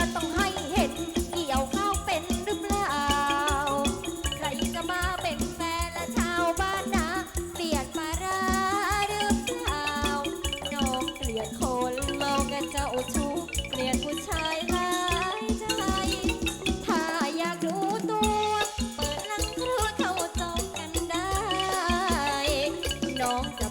แล้วต้องให้เห็น เกี่ยวข้าวเป็นหรือเปล่า ใครจะมาเป็นแฟนและชาวบ้านนะเกลียดมาราหรือเปล่านอกเกลียดคนโลกกันเจ้าชู้เกลียดผู้ชายร้ายใจ ถ้าอยากรู้ตัว เปิดหลังครัวเข้าจองกันได้ น้องจะ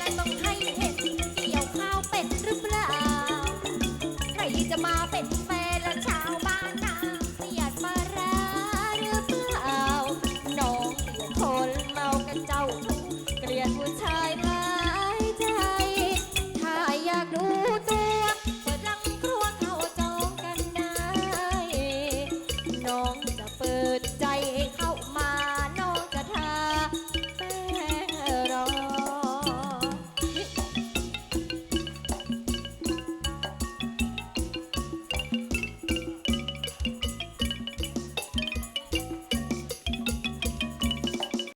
นั้ต้องให้เห็นเกี่ยวข้าวเป็ดหรือเปล่า ใครจะมาเป็น